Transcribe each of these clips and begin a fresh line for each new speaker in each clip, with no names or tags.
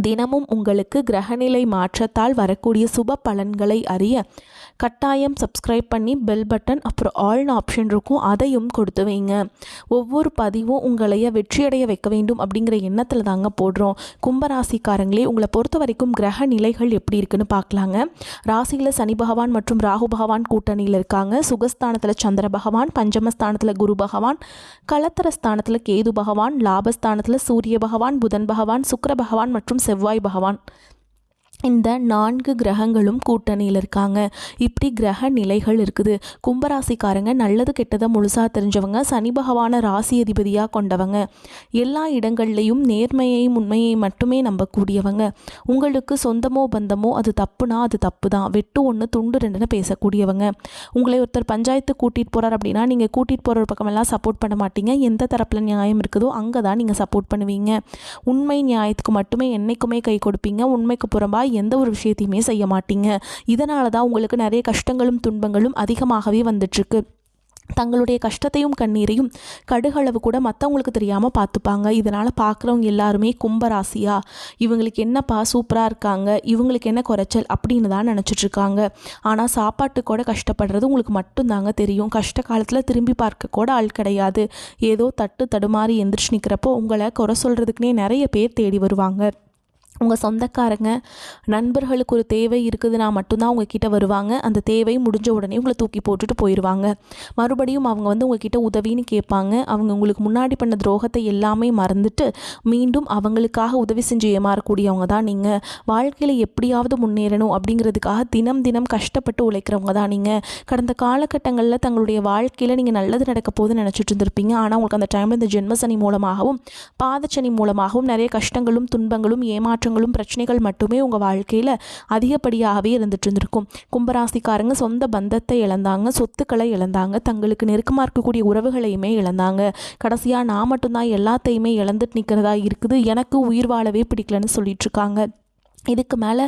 தினமும் உங்களுக்கு கிரகநிலை மாற்றத்தால் வரக்கூடிய சுப பலன்களை அறிய கட்டாயம் சப்ஸ்கிரைப் பண்ணி பெல் பட்டன் அப்புறம் ஆல்னு ஆப்ஷன் இருக்கும். அதையும் கொடுத்து வைங்க. ஒவ்வொரு பதிவும் உங்களைய வெற்றியடைய வைக்க வேண்டும் அப்படிங்கிற எண்ணத்தில் தாங்க போடுறோம். கும்பராசிக்காரங்களே உங்களை பொறுத்த வரைக்கும் கிரக நிலைகள் எப்படி இருக்குன்னு பார்க்கலாங்க ராசியில் சனி பகவான் மற்றும் ராகு பகவான் கூட்டணியில் இருக்காங்க. சுகஸ்தானத்தில் சந்திர பகவான் பஞ்சமஸ்தானத்தில் குரு பகவான் கலத்தரஸ்தானத்தில் கேது பகவான் லாபஸ்தானத்தில் சூரிய பகவான் புதன் பகவான் சுக்கர பகவான் மற்றும் செவ்வாய் பகவான் இந்த நான்கு கிரகங்களும் கூட்டணியில் இருக்காங்க. இப்படி கிரக நிலைகள் இருக்குது. கும்பராசிக்காரங்க நல்லது கெட்டதை முழுசாக தெரிஞ்சவங்க சனி பகவான ராசி அதிபதியாக கொண்டவங்க. எல்லா இடங்கள்லையும் நேர்மையையும் உண்மையை மட்டுமே நம்பக்கூடியவங்க. உங்களுக்கு சொந்தமோ பந்தமோ அது தப்புனா அது தப்பு தான் வெட்டு ஒன்று துண்டு ரெண்டுன்னு பேசக்கூடியவங்க. உங்களை ஒருத்தர் பஞ்சாயத்து கூட்டிகிட்டு போகிறார் அப்படின்னா நீங்கள் கூட்டிகிட்டு போகிற பக்கமெல்லாம் சப்போர்ட் பண்ண மாட்டீங்க. எந்த தரப்பில் நியாயம் இருக்குதோ அங்கே தான் நீங்கள் சப்போர்ட் பண்ணுவீங்க. உண்மை நியாயத்துக்கு மட்டுமே என்றைக்குமே கை கொடுப்பீங்க. உண்மைக்கு எந்த ஒரு விஷயத்தையுமே செய்ய மாட்டீங்க. இதனால தான் உங்களுக்கு நிறைய கஷ்டங்களும் துன்பங்களும் அதிகமாகவே வந்துட்டுருக்கு. தங்களுடைய கஷ்டத்தையும் கண்ணீரையும் கடுகளவு கூட மற்றவங்களுக்கு தெரியாமல் பார்த்துப்பாங்க இதனால் பார்க்குறவங்க எல்லாருமே கும்பராசியா. இவங்களுக்கு என்னப்பா சூப்பராக இருக்காங்க? இவங்களுக்கு என்ன குறைச்சல்? அப்படின்னு தான் நினச்சிட்ருக்காங்க ஆனால் சாப்பாட்டு கூட கஷ்டப்படுறது உங்களுக்கு மட்டும்தாங்க தெரியும். கஷ்ட காலத்தில் திரும்பி பார்க்க கூட ஆள் கிடையாது. ஏதோ தட்டு தடுமாறி எந்திரிச்சு நிற்கிறப்போ உங்களை குறை சொல்கிறதுக்குனே நிறைய பேர் தேடி வருவாங்க. உங்கள் சொந்தக்காரங்க நண்பர்களுக்கு ஒரு தேவை இருக்குதுன்னா மட்டும்தான் உங்ககிட்ட வருவாங்க. அந்த தேவை முடிஞ்ச உடனே உங்களை தூக்கி போட்டுட்டு போயிடுவாங்க மறுபடியும் அவங்க வந்து உங்ககிட்ட உதவின்னு கேட்பாங்க. அவங்க உங்களுக்கு முன்னாடி பண்ண துரோகத்தை எல்லாமே மறந்துட்டு மீண்டும் அவங்களுக்காக உதவி செஞ்சு ஏமாறக்கூடியவங்க தான் நீங்கள் வாழ்க்கையில் எப்படியாவது முன்னேறணும் அப்படிங்கிறதுக்காக தினம் தினம் கஷ்டப்பட்டு உழைக்கிறவங்க தான் நீங்கள் கடந்த காலகட்டங்களில் தங்களுடைய வாழ்க்கையில் நீங்கள் நல்லது நடக்க போது நினச்சிட்டு இருந்திருப்பீங்க. ஆனால் உங்களுக்கு அந்த டைமில் இந்த ஜென்மசனி மூலமாகவும் பாதச்சனி மூலமாகவும் நிறைய கஷ்டங்களும் துன்பங்களும் ஏமாற்ற மாற்றங்களும் பிரச்சனைகள் மட்டுமே உங்கள் வாழ்க்கையில் அதிகப்படியாகவே இருந்துட்டு இருந்திருக்கும். கும்பராசிக்காரங்க சொந்த பந்தத்தை இழந்தாங்க சொத்துக்களை இழந்தாங்க தங்களுக்கு நெருக்கமாக இருக்கக்கூடிய உறவுகளையுமே இழந்தாங்க. கடைசியாக நான் மட்டும்தான் எல்லாத்தையுமே இழந்துட்டு நிற்கிறதா இருக்குது. எனக்கு உயிர் வாழவே பிடிக்கலன்னு சொல்லிட்டு இருக்காங்க. இதுக்கு மேலே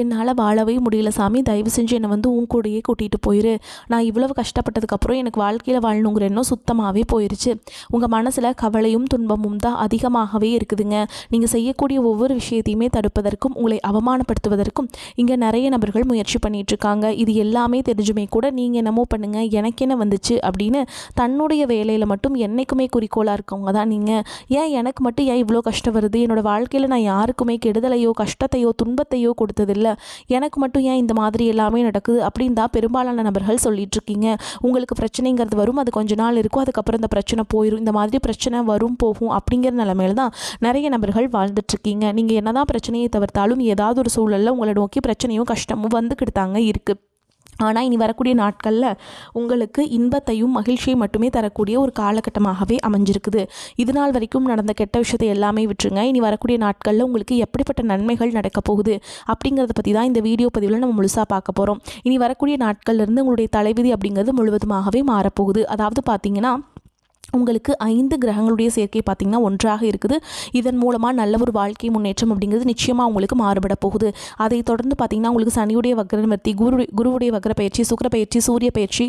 என்னால் வாழவே முடியல. சாமி தயவு செஞ்சு என்னை வந்து உன் கூடையே கூட்டிகிட்டு போயிரு. நான் இவ்வளவு கஷ்டப்பட்டதுக்கப்புறம் எனக்கு வாழ்க்கையில் வாழணுங்கிற எண்ணம் சுத்தமாகவே போயிடுச்சு உங்கள் மனசில் கவலையும் துன்பமும் தான் அதிகமாகவே இருக்குதுங்க. நீங்கள் செய்யக்கூடிய ஒவ்வொரு விஷயத்தையுமே தடுப்பதற்கும் உங்களை அவமானப்படுத்துவதற்கும் இங்கே நிறைய நபர்கள் முயற்சி பண்ணிகிட்ருக்காங்க இது எல்லாமே தெரிஞ்சுமே கூட நீங்கள் என்னமோ பண்ணுங்கள் எனக்கு என்ன வந்துச்சு அப்படின்னு தன்னுடைய வேலையில் மட்டும் என்றைக்குமே குறிக்கோளாக இருக்கவங்க தான் நீங்கள் ஏன் எனக்கு மட்டும் ஏன் இவ்வளோ கஷ்டம் வருது? என்னோடய வாழ்க்கையில் நான் யாருக்குமே கெடுதலையோ கஷ்டத்தையோ துன்பத்தையோ கொடுத்ததில்ல. எனக்கு மட்டும் ஏன் இந்த மாதிரி எல்லாமே நடக்குது அப்படின்னு தான் பெரும்பாலான நபர்கள் சொல்லிட்டு இருக்கீங்க உங்களுக்கு பிரச்சனைங்கிறது வரும் அது கொஞ்ச நாள் இருக்கும் அதுக்கப்புறம் இந்த பிரச்சனை போயிடும் இந்த மாதிரி பிரச்சனை வரும் போகும் அப்படிங்கிற நிலமையில தான் நிறைய நபர்கள் வாழ்ந்துட்டுருக்கீங்க. நீங்கள் என்னதான் பிரச்சனையை தவிர்த்தாலும் ஏதாவது ஒரு சூழலில் உங்களை நோக்கி பிரச்சனையும் கஷ்டமும் வந்துக்கிட்டு தாங்க இருக்குது ஆனால் இனி வரக்கூடிய நாட்களில் உங்களுக்கு இன்பத்தையும் மகிழ்ச்சியை மட்டுமே தரக்கூடிய ஒரு காலகட்டமாகவே அமைஞ்சிருக்குது. இது நாள் வரைக்கும் நடந்த கெட்ட விஷயத்தை எல்லாமே விட்டுருங்க. இனி வரக்கூடிய நாட்களில் உங்களுக்கு எப்படிப்பட்ட நன்மைகள் நடக்க போகுது அப்படிங்கிறத பற்றி தான் இந்த வீடியோ பதிவில் நம்ம முழுசாக பார்க்க போகிறோம் இனி வரக்கூடிய நாட்கள்லேருந்து உங்களுடைய தலைவிதி அப்படிங்கிறது முழுவதுமாகவே மாறப்போகுது. அதாவது பார்த்தீங்கன்னா உங்களுக்கு ஐந்து கிரகங்களுடைய சேர்க்கை பார்த்திங்கன்னா ஒன்றாக இருக்குது. இதன் மூலமாக நல்ல ஒரு வாழ்க்கை முன்னேற்றம் அப்படிங்கிறது நிச்சயமாக உங்களுக்கு மாறுபட போகுது. அதை தொடர்ந்து பார்த்திங்கன்னா உங்களுக்கு சனியுடைய வக்ரநிவர்த்தி குரு குருவுடைய வக்ர பயிற்சி சுக்கர பயிற்சி சூரிய பயிற்சி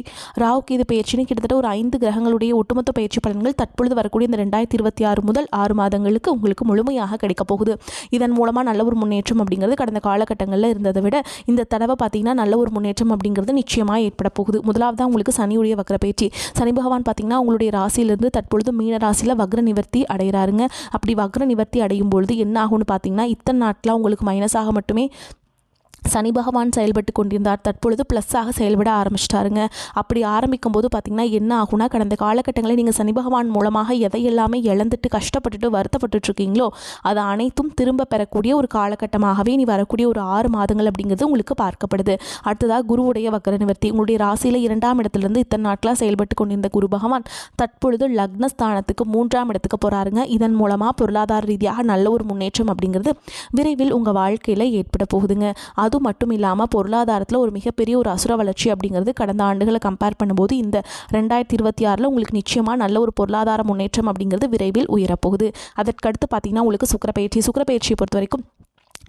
இது பயிற்சின்னு கிட்டத்தட்ட ஒரு ஐந்து கிரகங்களுடைய ஒட்டுமொத்த பயிற்சி பலன்கள் தற்பொழுது வரக்கூடிய இந்த ரெண்டாயிரத்தி இருபத்தி ஆறு முதல் ஆறு மாதங்களுக்கு உங்களுக்கு முழுமையாக கிடைக்கப் போகுது. இதன் மூலமாக நல்ல ஒரு முன்னேற்றம் அப்படிங்கிறது கடந்த காலகட்டங்களில் இருந்ததை விட இந்த தடவை பார்த்திங்கன்னா நல்ல ஒரு முன்னேற்றம் அப்படிங்கிறது நிச்சயமாக ஏற்பட போகுது. முதலாவது உங்களுக்கு சனியுடைய வக்ர பயிற்சி சனி பகவான் பார்த்திங்கன்னா உங்களுடைய ராசியில் ராசியிலிருந்து தற்பொழுது மீன ராசியில் வக்ர நிவர்த்தி அடைகிறாருங்க. அப்படி வக்ர நிவர்த்தி அடையும் பொழுது என்ன ஆகும்னு பார்த்தீங்கன்னா இத்தனை நாட்டில் உங்களுக்கு மைனஸாக மட்டுமே சனி பகவான் செயல்பட்டு கொண்டிருந்தார். தற்பொழுது ப்ளஸ்ஸாக செயல்பட ஆரம்பிச்சிட்டாருங்க. அப்படி ஆரம்பிக்கும் போது பார்த்திங்கன்னா என்ன ஆகும்னா கடந்த காலகட்டங்களில் நீங்கள் சனி பகவான் மூலமாக எதை எல்லாமே இழந்துட்டு கஷ்டப்பட்டுட்டு வருத்தப்பட்டுட்டு இருக்கீங்களோ அனைத்தும் திரும்ப பெறக்கூடிய ஒரு காலகட்டமாகவே நீ வரக்கூடிய ஒரு ஆறு மாதங்கள் அப்படிங்கிறது உங்களுக்கு பார்க்கப்படுது. அடுத்ததாக குருவுடைய வக்கர நிவர்த்தி. உங்களுடைய ராசியில் இரண்டாம் இடத்துலேருந்து இத்தனை நாட்களாக செயல்பட்டு கொண்டிருந்த குரு பகவான் தற்பொழுது லக்னஸ்தானத்துக்கு மூன்றாம் இடத்துக்கு போகிறாருங்க இதன் மூலமாக பொருளாதார ரீதியாக நல்ல ஒரு முன்னேற்றம் அப்படிங்கிறது விரைவில் உங்கள் வாழ்க்கையில் ஏற்பட போகுதுங்க. அது அது மட்டும் இல்லாமல் பொருளாதாரத்தில் ஒரு மிகப்பெரிய ஒரு அசுர வளர்ச்சி அப்படிங்கிறது கடந்த ஆண்டுகளை கம்பேர் பண்ணும்போது இந்த ரெண்டாயிரத்தி இருபத்தி ஆறில் உங்களுக்கு நிச்சயமாக நல்ல ஒரு பொருளாதார முன்னேற்றம் அப்படிங்கிறது விரைவில் உயரப்போகுது. அதற்கடுத்து பார்த்திங்கன்னா உங்களுக்கு சுக்கரப்பயிற்சி. சுக்கரப்பயிற்சியை பொறுத்த வரைக்கும்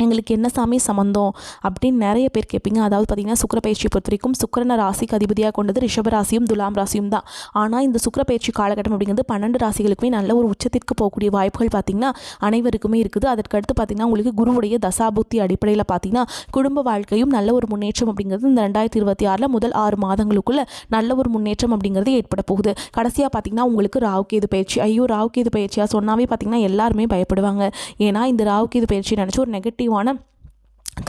எங்களுக்கு என்ன சாமி சம்மந்தம் அப்படின்னு நிறைய பேர் கேட்பீங்க. அதாவது பார்த்திங்கன்னா சுக்கரப்பயிற்சியை பொறுத்த வரைக்கும் சுக்கரனை ராசிக்கு அதிபதியாக கொண்டது ரிஷப ராசியும் துலாம் ராசியும் தான். ஆனால் இந்த சுக்கரப்பயிற்சி காலகட்டம் அப்படிங்கிறது பன்னெண்டு ராசிகளுக்குமே நல்ல ஒரு உச்சத்திற்கு போகக்கூடிய வாய்ப்புகள் பார்த்திங்கன்னா அனைவருக்குமே இருக்குது. அதற்கடுத்து பார்த்திங்கன்னா உங்களுக்கு குருவுடைய தசாபுத்தி அடிப்படையில் பார்த்திங்கன்னா குடும்ப வாழ்க்கையும் நல்ல ஒரு முன்னேற்றம் அப்படிங்கிறது இந்த ரெண்டாயிரத்தி இருபத்தி ஆறில் முதல் ஆறு மாதங்களுக்குள்ளே நல்ல ஒரு முன்னேற்றம் அப்படிங்கிறது ஏற்பட போகுது. கடைசியாக பார்த்திங்கன்னா உங்களுக்கு ராவுகேது பயிற்சி. ஐயோ ராவுகேது பயிற்சியாக சொன்னாவே பார்த்திங்கன்னா எல்லாருமே பயப்படுவாங்க. ஏன்னா இந்த ராவுகேது பயிற்சி நினச்சி ஒரு நெகட்டிவ் നെഗറ്റീവാണ്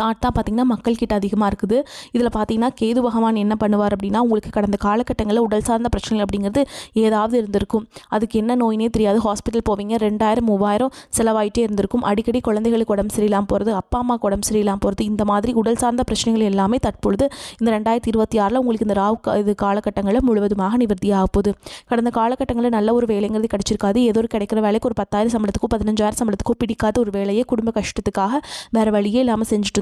தாட் தான் பார்த்திங்கன்னா மக்கள்கிட்ட அதிகமாக இருக்குது. இதில் பார்த்தீங்கன்னா கேது பகவான் என்ன பண்ணுவார் அப்படின்னா உங்களுக்கு கடந்த காலகட்டங்களில் உடல் சார்ந்த பிரச்சனைகள் அப்படிங்கிறது ஏதாவது இருந்திருக்கும். அதுக்கு என்ன நோயினே தெரியாது. ஹாஸ்பிட்டல் போவீங்க ரெண்டாயிரம் மூவாயிரம் செலவாயிட்டே இருந்திருக்கும். அடிக்கடி குழந்தைகளுக்கு உடம்பு சரியில்லாமல் போகிறது அப்பா அம்மாவுக்கு உடம்பு சரியில்லாமல் போகிறது இந்த மாதிரி உடல் சார்ந்த பிரச்சனைகள் எல்லாமே தற்பொழுது இந்த ரெண்டாயிரத்தி இருபத்தி ஆறில் உங்களுக்கு இந்த ராவ் இது காலகட்டங்களில் முழுவதுமாக நிவர்த்தி ஆக போகுது. கடந்த காலகட்டங்களில் நல்ல ஒரு வேலைங்கிறது கிடைச்சிருக்காது. ஏதோ ஒரு கிடைக்கிற வேலைக்கு ஒரு பத்தாயிரம் சம்பளத்துக்கோ பதினஞ்சாயிரம் சம்பளத்துக்கோ பிடிக்காத ஒரு வேலையை குடும்ப கஷ்டத்துக்காக வேறு வழியே இல்லாமல் செஞ்சுட்டு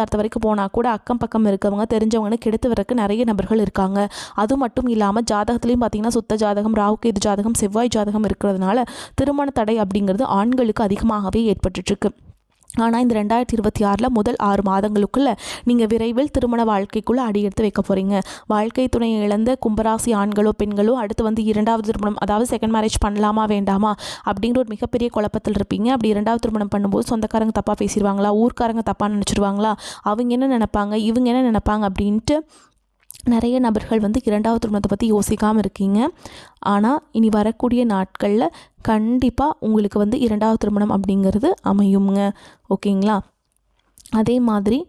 நிச்சயதார்த்தம் வரைக்கும் போனால் கூட அக்கம் பக்கம் இருக்கவங்க தெரிஞ்சவங்கன்னு கெடுத்து வரக்கு நிறைய நபர்கள் இருக்காங்க. அது மட்டும் இல்லாமல் ஜாதகத்துலேயும் பார்த்தீங்கன்னா சுத்த ஜாதகம் ராவுகேது ஜாதகம் செவ்வாய் ஜாதகம் இருக்கிறதுனால திருமண தடை அப்படிங்கிறது ஆண்களுக்கு அதிகமாகவே ஏற்பட்டுருக்கு ஆனால் இந்த ரெண்டாயிரத்தி இருபத்தி ஆறில் முதல் ஆறு மாதங்களுக்குள்ள நீங்கள் விரைவில் திருமண வாழ்க்கைக்குள்ளே அடியெடுத்து வைக்க போகிறீங்க வாழ்க்கை துணையை இழந்த கும்பராசி ஆண்களோ பெண்களோ அடுத்து வந்து இரண்டாவது திருமணம் அதாவது செகண்ட் மேரேஜ் பண்ணலாமா வேண்டாமா அப்படிங்கிற ஒரு மிகப்பெரிய குழப்பத்தில் இருப்பீங்க. அப்படி இரண்டாவது திருமணம் பண்ணும்போது சொந்தக்காரங்க தப்பாக பேசிடுவாங்களா ஊர்க்காரங்க தப்பாக நினச்சிருவாங்களா அவங்க என்ன நினைப்பாங்க இவங்க என்ன நினைப்பாங்க அப்படின்ட்டு நிறைய நபர்கள் வந்து இரண்டாவது திருமணத்தை பற்றி யோசிக்காமல் இருக்கீங்க. ஆனால் இனி வரக்கூடிய நாட்களில் கண்டிப்பாக உங்களுக்கு வந்து இரண்டாவது திருமணம் அப்படிங்கிறது அமையுங்க. ஓகேங்களா? அதே மாதிரி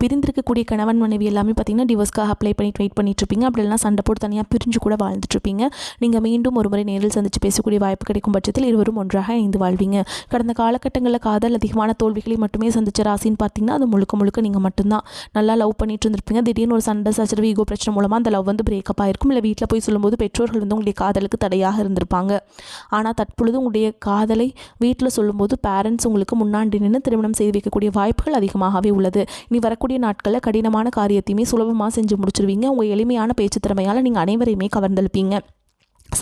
பிரிந்திருக்கக்கூடிய கணவன் மனைவி எல்லாமே பார்த்தீங்கன்னா டிவோர்ஸ்க்காக அப்ளை பண்ணிட்டு வெயிட் பண்ணிட்டு அப்படி இல்லைனா சண்டை போட்டு தனியாக பிரிஞ்சு கூட வாழ்ந்துட்டுருப்பீங்க நீங்கள் மீண்டும் ஒரு முறை நேரில் சந்தித்து பேசக்கூடிய வாய்ப்பு கிடைக்கும் பட்சத்தில் இருவரும் ஒன்றாக இணைந்து வாழ்வீங்க. கடந்த காலகட்டங்களில் காதல் அதிகமான தோல்விகளை மட்டுமே சந்திச்ச ராசின்னு பார்த்தீங்கன்னா அது முழுக்க முழுக்க நீங்கள் மட்டும்தான். நல்லா லவ் பண்ணிட்டு இருந்திருப்பீங்க. திடீர்னு ஒரு சண்டை சச்சரவு ஈகோ பிரச்சனை மூலமாக அந்த லவ் வந்து பிரேக்கப் ஆயிருக்கும். இல்லை வீட்டில் போய் சொல்லும்போது பெற்றோர்கள் வந்து உங்களுடைய காதலுக்கு தடையாக இருந்திருப்பாங்க. ஆனால் தற்பொழுது உங்களுடைய காதலை வீட்டில் சொல்லும்போது பேரண்ட்ஸ் உங்களுக்கு முன்னாடி நின்று திருமணம் செய்து வைக்கக்கூடிய வாய்ப்புகள் அதிகமாகவே உள்ளது. இனி வரக்கூடிய நாட்களில் கடினமான காரியத்தையுமே சுலபமாக செஞ்சு முடிச்சிருவீங்க. உங்கள் எளிமையான பேச்சு திறமையால் நீங்கள் அனைவரையுமே கவர்ந்தெழுப்பீங்க.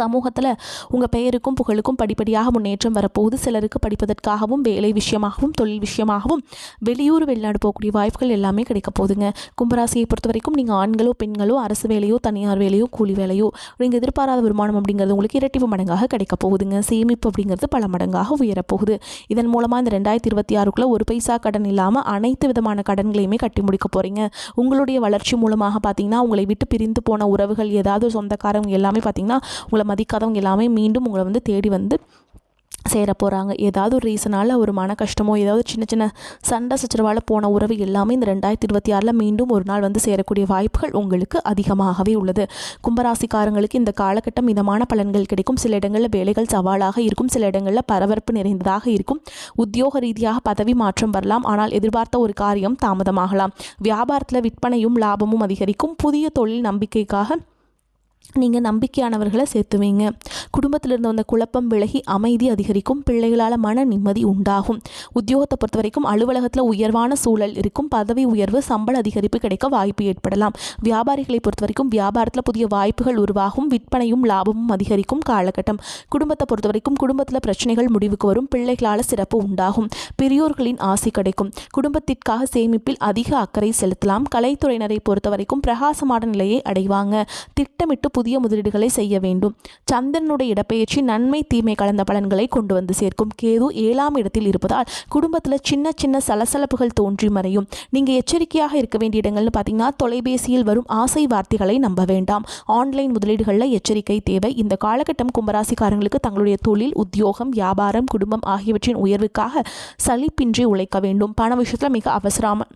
சமூகத்தில் உங்கள் பெயருக்கும் புகழுக்கும் படிப்படியாக முன்னேற்றம் வரப்போகுது. சிலருக்கு படிப்பதற்காகவும் வேலை விஷயமாகவும் தொழில் விஷயமாகவும் வெளியூர் வெளிநாடு போகக்கூடிய வாய்ப்புகள் எல்லாமே கிடைக்க போகுதுங்க. கும்பராசியை பொறுத்த வரைக்கும் நீங்கள் ஆண்களோ பெண்களோ அரசு வேலையோ தனியார் வேலையோ கூலி வேலையோ நீங்கள் எதிர்பாராத வருமானம் அப்படிங்கிறது உங்களுக்கு இரட்டிப்பு மடங்காக கிடைக்க போகுதுங்க. சேமிப்பு அப்படிங்கிறது பல மடங்காக உயரப்போகுது இதன் மூலமாக இந்த ரெண்டாயிரத்தி இருபத்தி ஆறுக்குள்ளே ஒரு பைசா கடன் இல்லாமல் அனைத்து விதமான கடன்களையுமே கட்டி முடிக்க போகிறீங்க உங்களுடைய வளர்ச்சி மூலமாக பார்த்தீங்கன்னா உங்களை விட்டு பிரிந்து போன உறவுகள் ஏதாவது சொந்தக்காரங்க எல்லாமே பார்த்தீங்கன்னா உங்களை மதிக்காதவங்க எல்லாமே மீண்டும் உங்களை வந்து தேடி வந்து சேர போகிறாங்க ஏதாவது ஒரு ரீசனால் ஒரு மன கஷ்டமோ ஏதாவது சின்ன சின்ன சண்டை சச்சரவால் போன உறவு எல்லாமே இந்த ரெண்டாயிரத்தி இருபத்தி ஆறில் மீண்டும் ஒரு நாள் வந்து சேரக்கூடிய வாய்ப்புகள் உங்களுக்கு அதிகமாகவே உள்ளது. கும்பராசிக்காரங்களுக்கு இந்த காலகட்டம் மிதமான பலன்கள் கிடைக்கும். சில இடங்களில் வேலைகள் சவாலாக இருக்கும். சில இடங்களில் பரபரப்பு நிறைந்ததாக இருக்கும். உத்தியோக ரீதியாக பதவி மாற்றம் வரலாம். ஆனால் எதிர்பார்த்த ஒரு காரியம் தாமதமாகலாம். வியாபாரத்தில் விற்பனையும் லாபமும் அதிகரிக்கும். புதிய தொழில் நம்பிக்கைக்காக நீங்கள் நம்பிக்கையானவர்களை சேர்த்துவீங்க. குடும்பத்தில் இருந்த வந்த குழப்பம் விலகி அமைதி அதிகரிக்கும். பிள்ளைகளால் மன நிம்மதி உண்டாகும். உத்தியோகத்தை பொறுத்த வரைக்கும் அலுவலகத்தில் உயர்வான சூழல் இருக்கும். பதவி உயர்வு சம்பள அதிகரிப்பு கிடைக்க வாய்ப்பு ஏற்படலாம். வியாபாரிகளை பொறுத்த வரைக்கும் வியாபாரத்தில் புதிய வாய்ப்புகள் உருவாகும். விற்பனையும் லாபமும் அதிகரிக்கும் காலகட்டம். குடும்பத்தை பொறுத்த வரைக்கும் குடும்பத்தில் பிரச்சனைகள் முடிவுக்கு வரும். பிள்ளைகளால் சிறப்பு உண்டாகும். பெரியோர்களின் ஆசை கிடைக்கும். குடும்பத்திற்காக சேமிப்பில் அதிக அக்கறை செலுத்தலாம். கலைத்துறையினரை பொறுத்த வரைக்கும் பிரகாசமான நிலையை அடைவாங்க. திட்டமிட்டு புதிய முதலீடுகளை செய்ய வேண்டும். சந்திரனுடைய இடப்பெயர்ச்சி நன்மை தீமை கலந்த பலன்களை கொண்டு வந்து சேர்க்கும். கேது ஏழாம் இடத்தில் இருப்பதால் குடும்பத்தில் சின்ன சின்ன சலசலப்புகள் தோன்றி மறையும். நீங்கள் எச்சரிக்கையாக இருக்க வேண்டிய இடங்கள்னு பார்த்தீங்கன்னா தொலைபேசியில் வரும் ஆசை வார்த்தைகளை நம்ப வேண்டாம். ஆன்லைன் முதலீடுகளில் எச்சரிக்கை தேவை. இந்த காலகட்டம் கும்பராசிக்காரங்களுக்கு தங்களுடைய தொழில் உத்தியோகம் வியாபாரம் குடும்பம் ஆகியவற்றின் உயர்வுக்காக சலிப்பின்றி உழைக்க வேண்டும். பண விஷயத்தில் மிக அவசரமாக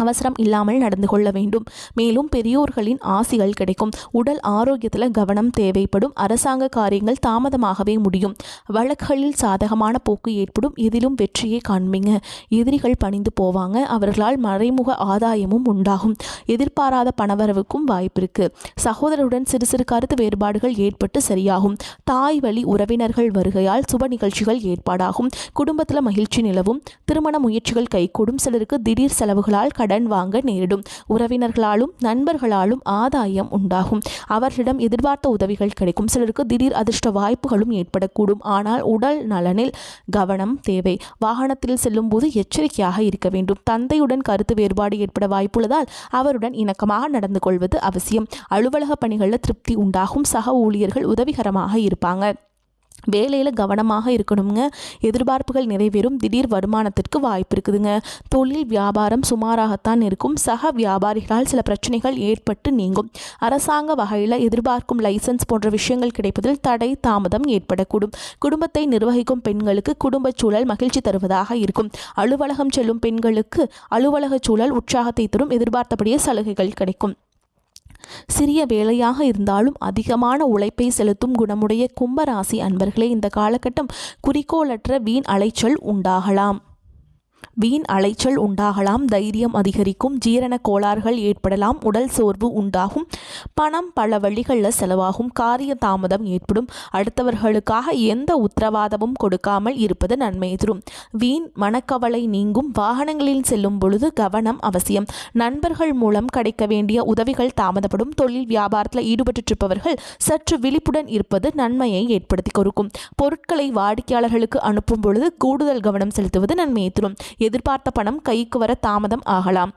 அவசரம் இல்லாமல் நடந்து கொள்ள வேண்டும். மேலும் பெரியோர்களின் ஆசிகள் கிடைக்கும். உடல் ஆரோக்கியத்தில் கவனம் தேவைப்படும். அரசாங்க காரியங்கள் தாமதமாகவே முடியும். வழக்குகளில் சாதகமான போக்கு ஏற்படும். இதிலும் வெற்றியை காண்பீங்க. எதிரிகள் பணிந்து போவாங்க. அவர்களால் மறைமுக ஆதாயமும் உண்டாகும். எதிர்பாராத பணவரவுக்கும் வாய்ப்பு இருக்கு. சகோதரருடன் சிறு சிறு கருத்து வேறுபாடுகள் ஏற்பட்டு சரியாகும். தாய் வழி உறவினர்கள் வருகையால் சுப நிகழ்ச்சிகள் ஏற்பாடாகும். குடும்பத்தில் மகிழ்ச்சி நிலவும். திருமண முயற்சிகள் கைகூடும். சிலருக்கு திடீர் செலவுகளால் கடன் வாங்க நேரிடும். உறவினர்களாலும் நண்பர்களாலும் ஆதாயம் உண்டாகும். அவர்களிடம் எதிர்பார்த்த உதவிகள் கிடைக்கும். சிலருக்கு திடீர் அதிர்ஷ்ட வாய்ப்புகளும் ஏற்படக்கூடும். ஆனால் உடல் நலனில் கவனம் தேவை. வாகனத்தில் செல்லும் போது எச்சரிக்கையாக இருக்க வேண்டும். தந்தையுடன் கருத்து வேறுபாடு ஏற்பட வாய்ப்புள்ளதால் அவருடன் இணக்கமாக நடந்து கொள்வது அவசியம். அலுவலக பணிகளில் திருப்தி உண்டாகும். சக ஊழியர்கள் உதவிகரமாக இருப்பாங்க. வேலையில் கவனமாக இருக்கணுங்க எதிர்பார்ப்புகள் நிறைவேறும். திடீர் வருமானத்திற்கு வாய்ப்பு இருக்குதுங்க. தொழில் வியாபாரம் சுமாராகத்தான் இருக்கும். சக வியாபாரிகளால் சில பிரச்சனைகள் ஏற்பட்டு நீங்கும். அரசாங்க வகையில் எதிர்பார்க்கும் லைசன்ஸ் போன்ற விஷயங்கள் கிடைப்பதில் தடை தாமதம் ஏற்படக்கூடும். குடும்பத்தை நிர்வகிக்கும் பெண்களுக்கு குடும்ப சூழல் மகிழ்ச்சி தருவதாக இருக்கும். அலுவலகம் செல்லும் பெண்களுக்கு அலுவலக சூழல் உற்சாகத்தை தரும். எதிர்பார்த்தபடியே சலுகைகள் கிடைக்கும். சிறிய வேலையாக இருந்தாலும் அதிகமான உழைப்பை செலுத்தும் குணமுடைய கும்பராசி அன்பர்களே இந்த காலகட்டம் குறிக்கோளற்ற வீண் அலைச்சல் உண்டாகலாம். வீண் அலைச்சல் உண்டாகலாம் தைரியம் அதிகரிக்கும் ஜீரண கோளாறுகள் ஏற்படலாம் உடல் சோர்வு உண்டாகும் பணம் பல வழிகளில் செலவாகும் காரிய தாமதம் ஏற்படும். அடுத்தவர்களுக்காக எந்த உத்தரவாதமும் கொடுக்காமல் இருப்பது நன்மை தரும் வீண் மனக்கவலை நீங்கும் வாகனங்களில் செல்லும் பொழுது கவனம் அவசியம். நண்பர்கள் மூலம் கிடைக்க வேண்டிய உதவிகள் தாமதப்படும். தொழில் வியாபாரத்தில் ஈடுபட்டிருப்பவர்கள் சற்று விழிப்புடன் இருப்பது நன்மையை ஏற்படுத்தி கொடுக்கும். பொருட்களை வாடிக்கையாளர்களுக்கு அனுப்பும் பொழுது கூடுதல் கவனம் செலுத்துவது நன்மையை தரும் எதிர்பார்த்த பணம் கைக்கு வர தாமதம் ஆகலாம்.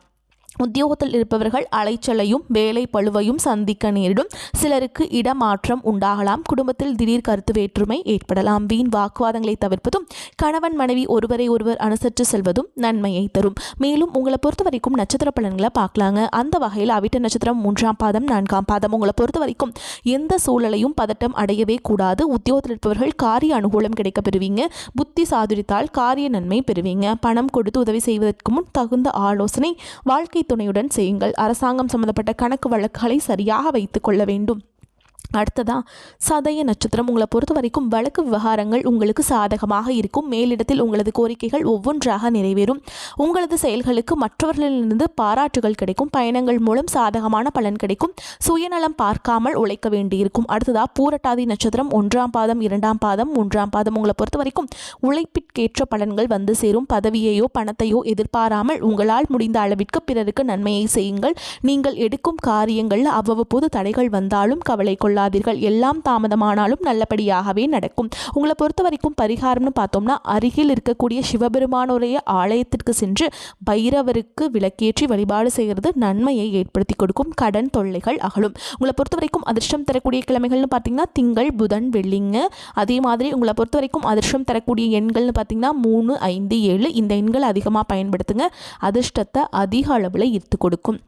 உத்தியோகத்தில் இருப்பவர்கள் அலைச்சலையும் வேலை பழுவையும் சந்திக்க நேரிடும். சிலருக்கு இடமாற்றம் உண்டாகலாம். குடும்பத்தில் திடீர் கருத்து வேற்றுமை ஏற்படலாம். வீண் வாக்குவாதங்களை தவிர்ப்பதும் கணவன் மனைவி ஒருவரை ஒருவர் அனுசரித்து செல்வதும் நன்மையை தரும். மேலும் உங்களை பொறுத்த வரைக்கும் நட்சத்திர பலன்களை பார்க்கலாங்க. அந்த வகையில் அவிட்ட நட்சத்திரம் மூன்றாம் பாதம் நான்காம் பாதம். உங்களை பொறுத்த வரைக்கும் எந்த சூழலையும் பதட்டம் அடையவே கூடாது. உத்தியோகத்தில் இருப்பவர்கள் காரிய அனுகூலம் கிடைக்க பெறுவீங்க. புத்தி சாதுரித்தால் காரிய நன்மை பெறுவீங்க. பணம் கொடுத்து உதவி செய்வதற்கு முன் தகுந்த ஆலோசனை வாழ்க்கை துணையுடன் செய்யுங்கள். அரசாங்கம் சம்பந்தப்பட்ட கணக்கு வழக்குகளை சரியாக வைத்துக் கொள்ள வேண்டும். அடுத்ததா சதய நட்சத்திரம். உங்களை பொறுத்த வரைக்கும் வழக்கு விவகாரங்கள் உங்களுக்கு சாதகமாக இருக்கும். மேலிடத்தில் உங்களது கோரிக்கைகள் ஒவ்வொன்றாக நிறைவேறும். உங்களது செயல்களுக்கு மற்றவர்களிலிருந்து பாராட்டுகள் கிடைக்கும். பயணங்கள் மூலம் சாதகமான பலன் கிடைக்கும். சுயநலம் பார்க்காமல் உழைக்க வேண்டியிருக்கும். அடுத்ததா பூரட்டாதி நட்சத்திரம். ஒன்றாம் பாதம் இரண்டாம் பாதம் மூன்றாம் பாதம். உங்களை பொறுத்த வரைக்கும் உழைப்பிற்கேற்ற பலன்கள் வந்து சேரும். பதவியையோ பணத்தையோ எதிர்பாராமல் உங்களால் முடிந்த அளவிற்கு பிறருக்கு நன்மையை செய்யுங்கள். நீங்கள் எடுக்கும் காரியங்களில் அவ்வப்போது தடைகள் வந்தாலும் கவலை கொள்ளாது கொள்ளாதீர்கள் எல்லாம் தாமதமானாலும் நல்லபடியாகவே நடக்கும். உங்களை பொறுத்த வரைக்கும் பரிகாரம்னு பார்த்தோம்னா அருகில் இருக்கக்கூடிய சிவபெருமானுடைய ஆலயத்திற்கு சென்று பைரவருக்கு விளக்கேற்றி வழிபாடு செய்கிறது நன்மையை ஏற்படுத்தி கொடுக்கும் கடன் தொல்லைகள் அகலும். உங்களை பொறுத்த வரைக்கும் அதிர்ஷ்டம் தரக்கூடிய கிழமைகள்னு பார்த்தீங்கன்னா திங்கள் புதன் வெள்ளிங்க. அதே மாதிரி உங்களை பொறுத்த வரைக்கும் அதிர்ஷ்டம் தரக்கூடிய எண்கள்னு பார்த்தீங்கன்னா மூணு ஐந்து ஏழு. இந்த எண்கள் அதிகமாக பயன்படுத்துங்க. அதிர்ஷ்டத்தை அதிக அளவில் ஈர்த்து கொடுக்கும்.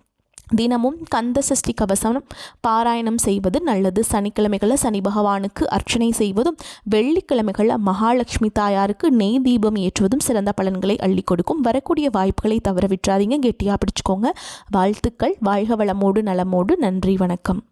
தினமும் கந்த சஷ்டி கவசம் பாராயணம் செய்வது நல்லது. சனிக்கிழமைகளில் சனி பகவானுக்கு அர்ச்சனை செய்வதும் வெள்ளிக்கிழமைகளில் மகாலட்சுமி தாயாருக்கு நெய் தீபம் ஏற்றுவதும் சிறந்த பலன்களை அள்ளி கொடுக்கும். வரக்கூடிய வாய்ப்புகளை தவற விட்டுறாதீங்க. கெட்டியாக பிடிச்சிக்கோங்க. வாழ்த்துக்கள். வாழ்க வளமோடு நலமோடு. நன்றி. வணக்கம்.